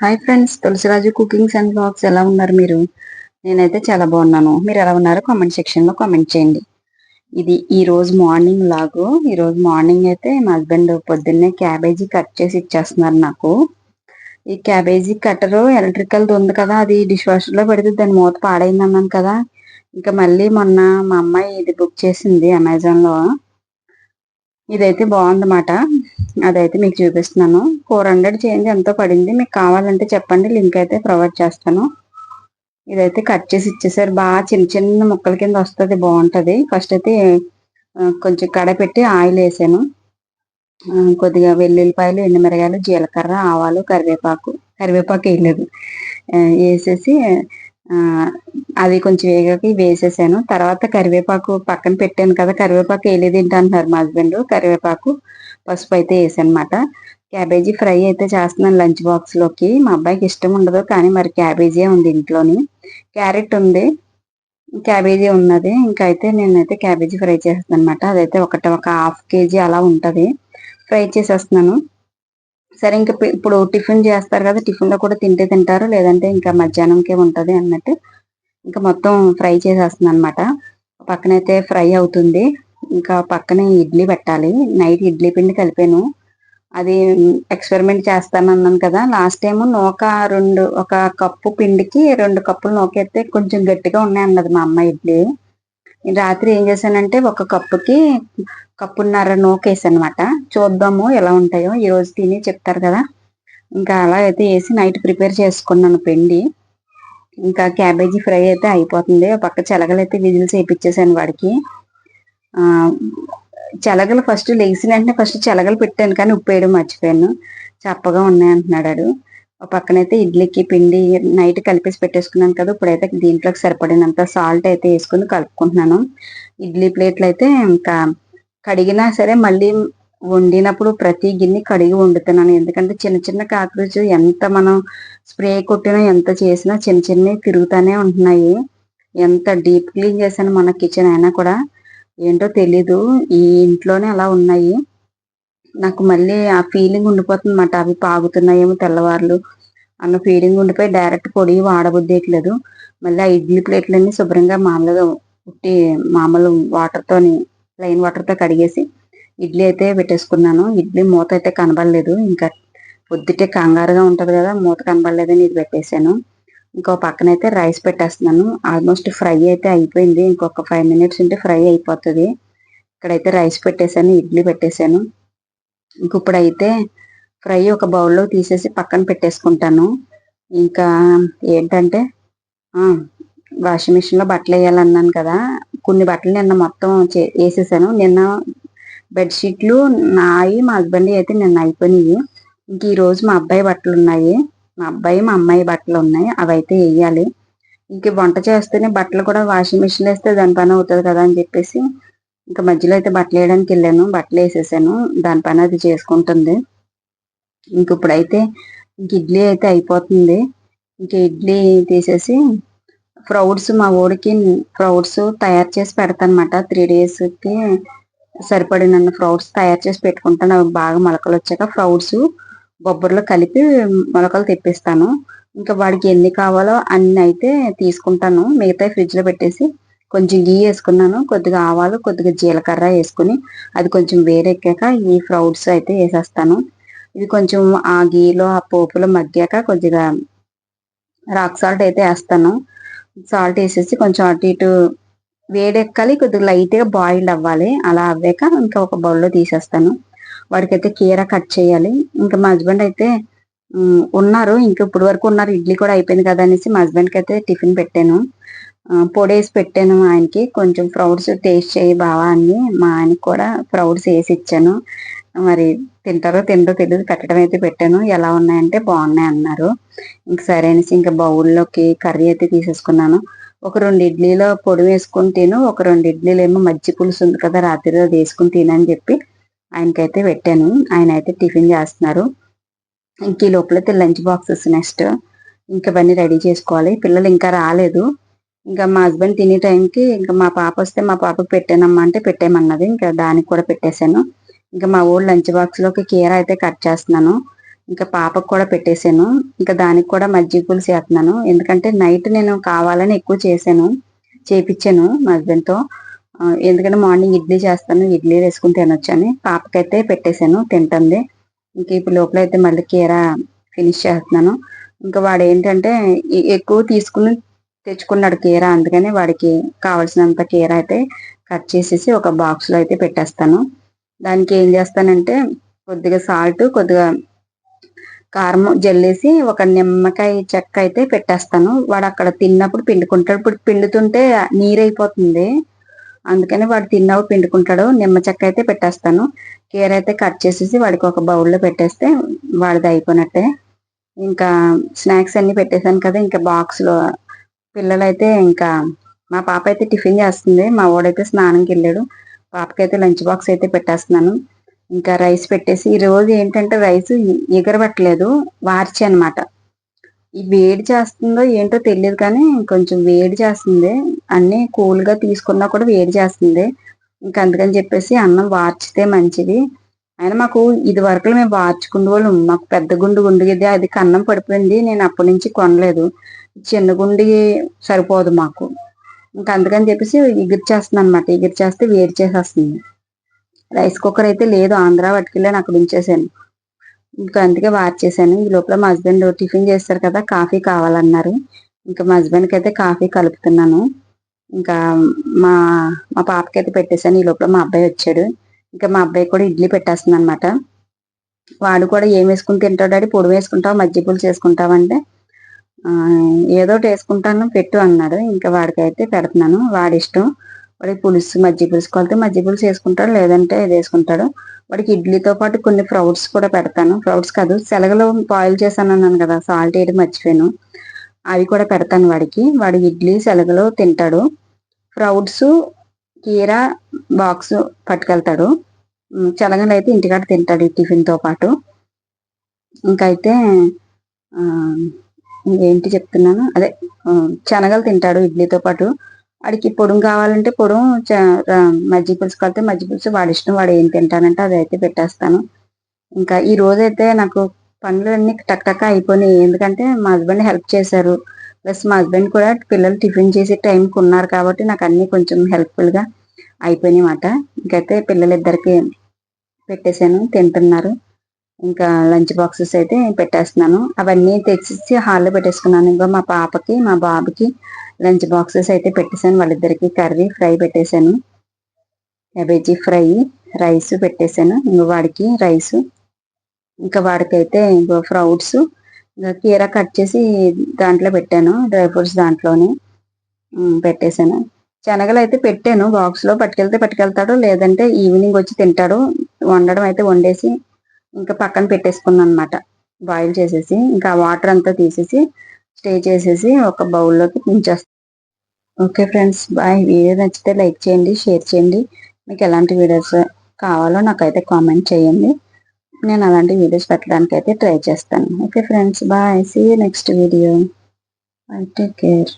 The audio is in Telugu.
Hi friends Tulasiraju cookings and blogs ఎలా ఉన్నారు మీరు? నేనైతే చాలా బాగున్నాను. మీరు ఎలా ఉన్నారో? కామెంట్ సెక్షన్లో కామెంట్ చేయండి. ఇది ఈ రోజు మార్నింగ్ లాగు. ఈ రోజు మార్నింగ్ అయితే మా హస్బెండ్ పొద్దున్నే క్యాబేజీ కట్ చేసి ఇచ్చేస్తున్నారు నాకు. ఈ క్యాబేజీ కట్టరు ఎలక్ట్రికల్ది ఉంది కదా అది డిష్ వాషర్లో పెడితే దాని మూత పాడైంది అన్నాను కదా. ఇంకా మళ్ళీ మొన్న మా అమ్మాయి ఇది బుక్ చేసింది అమెజాన్లో ఇదైతే బాగుందన్నమాట. అదైతే మీకు చూపిస్తున్నాను. ఫోర్ హండ్రెడ్ చేంజ్ ఎంతో పడింది. మీకు కావాలంటే చెప్పండి. లింక్ అయితే ప్రొవైడ్ చేస్తాను. ఇదైతే కట్ చేసి ఇచ్చేసారు. బాగా చిన్న చిన్న ముక్కల కింద వస్తుంది. బాగుంటుంది. ఫస్ట్ అయితే కొంచెం కడపెట్టి ఆయిల్ వేసాను. కొద్దిగా వెల్లుల్లిపాయలు ఎండుమిరగాయలు జీలకర్ర ఆవాలు కరివేపాకు కరివేపాకు వేయలేదు. వేసేసి అది కొంచెం వేగాకి వేసేసాను. తర్వాత కరివేపాకు పక్కన పెట్టాను కదా. కరివేపాకు వేయలేదు ఏంటి అంటున్నారు మా హస్బెండ్. కరివేపాకు పసుపు అయితే వేసానమాట. క్యాబేజీ ఫ్రై అయితే చేస్తున్నాను లంచ్ బాక్స్లోకి. మా అబ్బాయికి ఇష్టం ఉండదు కానీ మరి క్యాబేజీ ఉంది ఇంట్లోని. క్యారెట్ ఉంది క్యాబేజీ ఉన్నది. ఇంకా అయితే నేనైతే క్యాబేజీ ఫ్రై చేస్తాను అనమాట అదైతే ఒకటి ఒక హాఫ్ కేజీ అలా ఉంటుంది. ఫ్రై చేసేస్తున్నాను. సరే ఇంకా ఇప్పుడు టిఫిన్ చేస్తారు కదా టిఫిన్లో కూడా తింటే తింటారు లేదంటే ఇంకా మధ్యాహ్నంకే ఉంటుంది అన్నట్టు. ఇంకా మొత్తం ఫ్రై చేసేస్తున్నాను అనమాట పక్కనైతే ఫ్రై అవుతుంది. ఇంకా పక్కనే ఇడ్లీ పెట్టాలి. నైట్ ఇడ్లీ పిండి కలిపాను. అది ఎక్స్పెరిమెంట్ చేస్తాను అన్నాను కదా లాస్ట్ టైం నూక రెండు ఒక కప్పు పిండికి రెండు కప్పులు నూకెత్తే కొంచెం గట్టిగా ఉన్నాయి అన్నది మా అమ్మ ఇడ్లీ. రాత్రి ఏం చేశానంటే ఒక కప్పుకి కప్పున్నర నూకేసనమాట అనమాట చూద్దాము ఎలా ఉంటాయో ఈ రోజు తిని చెప్తారు కదా. ఇంకా అలా అయితే వేసి నైట్ ప్రిపేర్ చేసుకున్నాను పిండి. ఇంకా క్యాబేజీ ఫ్రై అయితే అయిపోతుంది. పక్క చెలగలు అయితే విజిల్స్ వేయించేసాను వాడికి. చెలగలు ఫస్ట్ లేచిన వెంటనే ఫస్ట్ చెలగలు పెట్టాను కానీ ఉప్పు వేయడం మర్చిపోయాను. చప్పగా ఉన్నాయి అంటున్నాడు పక్కనైతే ఇడ్లీకి పిండి నైట్ కలిపేసి పెట్టేసుకున్నాను కదా ఇప్పుడైతే దీంట్లోకి సరిపడినంత సాల్ట్ అయితే వేసుకుని కలుపుకుంటున్నాను. ఇడ్లీ ప్లేట్లు అయితే ఇంకా కడిగినా సరే మళ్ళీ వండినప్పుడు ప్రతి గిన్నె కడిగి వండుతున్నాను. ఎందుకంటే చిన్న చిన్న కాక్రోచ్ ఎంత మనం స్ప్రే కొట్టినా ఎంత చేసినా చిన్న చిన్నవి తిరుగుతూనే ఉంటున్నాయి. ఎంత డీప్ క్లీన్ చేశాను మన కిచెన్ అయినా కూడా. ఏంటో తెలీదు. ఈ ఇంట్లోనే అలా ఉన్నాయి. నాకు మళ్ళీ ఆ ఫీలింగ్ ఉండిపోతుంది అన్నమాట అవి పాగుతున్నాయేమో తెల్లవారులు అన్న ఫీలింగ్ ఉండిపోయి డైరెక్ట్ పొడి వాడబుద్దేయట్లేదు మళ్ళీ ఆ ఇడ్లీ ప్లేట్లన్నీ శుభ్రంగా మామూలుగా ఉట్టి మామూలు వాటర్తోని ప్లెయిన్ వాటర్తో కడిగేసి ఇడ్లీ అయితే పెట్టేసుకున్నాను. ఇడ్లీ మూత అయితే కనబడలేదు. ఇంకా పొద్దుటే కంగారుగా ఉంటుంది కదా మూత కనబడలేదని ఇది పెట్టేశాను. ఇంకో పక్కన అయితే రైస్ పెట్టేస్తున్నాను. ఆల్మోస్ట్ ఫ్రై అయితే అయిపోయింది. ఇంకొక ఫైవ్ మినిట్స్ ఉంటే ఫ్రై అయిపోతుంది. ఇక్కడైతే రైస్ పెట్టేశాను ఇడ్లీ పెట్టేశాను. ఇంక ఇప్పుడైతే ఫ్రై ఒక బౌల్లో తీసేసి పక్కన పెట్టేసుకుంటాను. ఇంకా ఏంటంటే వాషింగ్ మిషన్లో బట్టలు వేయాలన్నాను కదా. కొన్ని బట్టలు నిన్న మొత్తం వేసేసాను. నిన్న బెడ్షీట్లు నాయి మా హస్బెండ్ అయితే నిన్న అయిపోయినాయి. ఇంక ఈరోజు మా అబ్బాయి బట్టలు ఉన్నాయి మా అబ్బాయి మా అమ్మాయి బట్టలు ఉన్నాయి అవైతే వేయాలి ఇంక వంట చేస్తేనే బట్టలు కూడా వాషింగ్ మిషన్ వేస్తే దాని పని అవుతుంది కదా అని చెప్పేసి ఇంకా మధ్యలో అయితే బట్టలు వేయడానికి వెళ్ళాను బట్టలు వేసేసాను దాని పని అది చేసుకుంటుంది. ఇంక ఇప్పుడైతే ఇంక ఇడ్లీ అయితే అయిపోతుంది. ఇంక ఇడ్లీ తీసేసి ఫ్రౌడ్స్ మా ఊడికి ఫ్రౌడ్స్ తయారు చేసి పెడతానమాట. త్రీ డేస్కి సరిపడిన ఫ్రౌడ్స్ తయారు చేసి పెట్టుకుంటాను అవి బాగా మొలకలు వచ్చాక ఫ్రౌడ్స్ బొబ్బర్లో కలిపి మొలకలు తెప్పిస్తాను. ఇంకా వాడికి ఎన్ని కావాలో అన్ని అయితే తీసుకుంటాను. మిగతా ఫ్రిడ్జ్లో పెట్టేసి కొంచెం గీ వేసుకున్నాను. కొద్దిగా ఆవాలు కొద్దిగా జీలకర్ర వేసుకుని అది కొంచెం వేరెక్కాక ఈ ఫ్రౌట్స్ అయితే వేసేస్తాను. ఇవి కొంచెం ఆ గీలో ఆ పోపులో మగ్గాక కొద్దిగా రాక్ సాల్ట్ అయితే వేస్తాను. సాల్ట్ వేసేసి కొంచెం అటు ఇటు వేడెక్కాలి కొద్దిగా లైట్గా బాయిల్డ్ అవ్వాలి. అలా అవ్వాక ఇంకా ఒక బౌల్లో తీసేస్తాను. వాడికైతే కీర కట్ చేయాలి. ఇంకా మా హస్బెండ్ అయితే ఉన్నారు. ఇంకా ఇప్పుడు వరకు ఉన్నారు. ఇడ్లీ కూడా అయిపోయింది కదా అనేసి మా హస్బెండ్కి అయితే టిఫిన్ పెట్టాను. పొడేసి పెట్టాను ఆయనకి. కొంచెం ఫ్రౌడ్స్ టేస్ట్ చేయి బావా అని మా ఆయనకి కూడా ఫ్రౌడ్స్ వేసి ఇచ్చాను. మరి తింటారో తింటో తెలియదు పెట్టడం అయితే పెట్టాను. ఎలా ఉన్నాయంటే బాగున్నాయి అన్నారు. ఇంక సరే అనేసి ఇంకా బౌల్లోకి కర్రీ అయితే తీసేసుకున్నాను. ఒక రెండు ఇడ్లీలో పొడి వేసుకొని తిను. ఒక రెండు ఇడ్లీలు ఏమో మజ్జి పులుసు ఉంది కదా రాత్రి అది వేసుకుని తినని చెప్పి ఆయనకైతే పెట్టాను. ఆయన అయితే టిఫిన్ చేస్తున్నారు. ఇంక ఈ లోపలైతే లంచ్ బాక్సెస్ నెక్స్ట్. ఇంకా ఇవన్నీ రెడీ చేసుకోవాలి. పిల్లలు ఇంకా రాలేదు. ఇంకా మా హస్బెండ్ తినే టైంకి ఇంకా మా పాప వస్తే మా పాపకు పెట్టానమ్మా అంటే పెట్టేయమన్నది. ఇంకా దానికి కూడా పెట్టేశాను. ఇంకా మా ఊళ్ళో లంచ్ బాక్స్లోకి కీర అయితే కట్ చేస్తున్నాను. ఇంకా పాపకు కూడా పెట్టేశాను. ఇంకా దానికి కూడా మజ్జిగ పులుసు చేస్తున్నాను. ఎందుకంటే నైట్ నేను కావాలని ఎక్కువ చేశాను. చేపించాను మా హస్బెండ్తో. ఎందుకంటే మార్నింగ్ ఇడ్లీ చేస్తాను ఇడ్లీ వేసుకుని తినొచ్చని. పాపకైతే పెట్టేశాను తింటుంది. ఇంక ఇప్పుడు లోపల అయితే మళ్ళీ కీర ఫినిష్ చేస్తున్నాను. ఇంకా వాడు ఏంటంటే ఎక్కువ తీసుకుని తెచ్చుకున్నాడు కీర అందుకని వాడికి కావాల్సినంత కీర అయితే కట్ చేసేసి ఒక బాక్స్లో అయితే పెట్టేస్తాను. దానికి ఏం చేస్తానంటే కొద్దిగా సాల్ట్ కొద్దిగా కారం జల్లేసి ఒక నిమ్మకాయ చెక్క అయితే పెట్టేస్తాను. వాడు అక్కడ తిన్నప్పుడు పిండుకుంటాడు. ఇప్పుడు పిండుతుంటే నీరైపోతుంది. అందుకని వాడు తిన్నావు పిండుకుంటాడు నిమ్మ చెక్క అయితే పెట్టేస్తాను. కీర అయితే కట్ చేసేసి వాడికి ఒక బౌల్లో పెట్టేస్తే వాడిది అయిపోయినట్టే. ఇంకా స్నాక్స్ అన్ని పెట్టేశాను కదా ఇంకా బాక్స్లో పిల్లలైతే ఇంకా మా పాప అయితే టిఫిన్ చేస్తుంది. మా వాడైతే స్నానంకి వెళ్ళాడు. పాపకైతే లంచ్ బాక్స్ అయితే పెట్టేస్తున్నాను. ఇంకా రైస్ పెట్టేసి ఈ రోజు ఏంటంటే రైస్ ఎగరబట్టలేదు వార్చి అన్నమాట. వేడి చేస్తుందో ఏంటో తెలియదు కానీ కొంచెం వేడి చేస్తుంది. అన్ని కూల్గా తీసుకున్నా కూడా వేడి చేస్తుంది. ఇంకా అందుకని చెప్పేసి అన్నం వార్చితే మంచిది. అయినా మాకు ఇది వరకు మేము వార్చుకునే వాళ్ళు మాకు పెద్ద గుండు గుండు అది కన్నం పడిపోయింది. నేను అప్పటి నుంచి కొనలేదు. చిన్న గుండి సరిపోదు మాకు. ఇంకా అందుకని చెప్పేసి ఎగిరి చేస్తుంది అనమాట ఎగిరి చేస్తే వేడి చేసేస్తుంది. రైస్ కుక్కర్ అయితే లేదు. ఆంధ్ర పట్టుకెళ్ళాను అక్కడ ఉంచేసాను. ఇంకా అందుకే వార్చేసాను ఈ లోపల మా హస్బెండ్ టిఫిన్ చేస్తారు కదా కాఫీ కావాలన్నారు. ఇంకా మా హస్బెండ్కి అయితే కాఫీ కలుపుతున్నాను. ఇంకా మా మా పాపకి అయితే పెట్టేశాను. ఈ లోపల మా అబ్బాయి వచ్చాడు. ఇంకా మా అబ్బాయి కూడా ఇడ్లీ పెట్టేస్తుంది అనమాట వాడు కూడా ఏం వేసుకుని తింటాడు డాడీ? పొడి వేసుకుంటావు? మజ్జి పులుసు వేసుకుంటావంటే ఏదో ఒకటి వేసుకుంటాను పెట్టు అన్నాడు. ఇంకా వాడికి అయితే పెడుతున్నాను. వాడి ఇష్టం వాడికి పులుసు మజ్జి పులుసు. కొలితే మజ్జి పులుసు వేసుకుంటాడు లేదంటే ఇది వేసుకుంటాడు వాడికి ఇడ్లీతో పాటు కొన్ని ఫ్రౌట్స్ కూడా పెడతాను. ఫ్రౌట్స్ కాదు సెలగలు బాయిల్ చేశాను అన్నాను కదా సాల్ట్ వేయడం మర్చిపోయాను. అవి కూడా పెడతాను వాడికి. వాడి ఇడ్లీ శనగలు తింటాడు. ఫ్రౌట్స్ కీర బాక్స్ పట్టుకెళ్తాడు. చలగలు అయితే ఇంటికాడ తింటాడు టిఫిన్తో పాటు. ఇంకైతే అయితే ఏంటి చెప్తున్నాను? అదే శనగలు తింటాడు ఇడ్లీతో పాటు. వాడికి పొడుం కావాలంటే పొడుం మజ్జిగ పులుసు కలితే మజ్జిగ పులుసు వాడి ఇష్టం వాడు ఏం తింటానంటే అది అయితే పెట్టేస్తాను. ఇంకా ఈ రోజైతే నాకు పనులు అన్ని టక్ టక్ అయిపోయినాయి. ఎందుకంటే మా హస్బెండ్ హెల్ప్ చేశారు. ప్లస్ మా హస్బెండ్ కూడా పిల్లలు టిఫిన్ చేసే టైంకి ఉన్నారు కాబట్టి నాకు అన్ని కొంచెం హెల్ప్ఫుల్గా అయిపోయినాయి మాట ఇంకైతే పిల్లలిద్దరికి పెట్టేశాను తింటున్నారు. ఇంకా లంచ్ బాక్సెస్ అయితే పెట్టేస్తున్నాను. అవన్నీ తెచ్చి హాల్లో పెట్టేసుకున్నాను. ఇంకా మా పాపకి మా బాబుకి లంచ్ బాక్సెస్ అయితే పెట్టేశాను. వాళ్ళిద్దరికి కర్రీ ఫ్రై పెట్టేశాను. క్యాబేజీ ఫ్రై రైస్ పెట్టేశాను. ఇంకా వాడికి రైస్. ఇంకా వాడికైతే ఇంకో ఫ్రౌట్స్. ఇంకా కీర కట్ చేసి దాంట్లో పెట్టాను. డ్రై ఫ్రూట్స్ దాంట్లోనే పెట్టేశాను. శనగలు అయితే పెట్టాను. బాక్స్లో పట్టుకెళ్తే పట్టుకెళ్తాడు. లేదంటే ఈవినింగ్ వచ్చి తింటాడు. వండడం అయితే వండేసి ఇంకా పక్కన పెట్టేసుకున్నాను అనమాట బాయిల్ చేసేసి ఇంకా వాటర్ అంతా తీసేసి స్టే చేసేసి ఒక బౌల్లోకి ఉంచేస్తాను ఓకే ఫ్రెండ్స్ బాయ్ వీడియో నచ్చితే లైక్ చేయండి షేర్ చేయండి. మీకు ఎలాంటి వీడియోస్ కావాలో నాకైతే కామెంట్ చేయండి. నేను అలాంటి వీడియోస్ పెట్టడానికి అయితే ట్రై చేస్తాను okay friends bye see next video I take care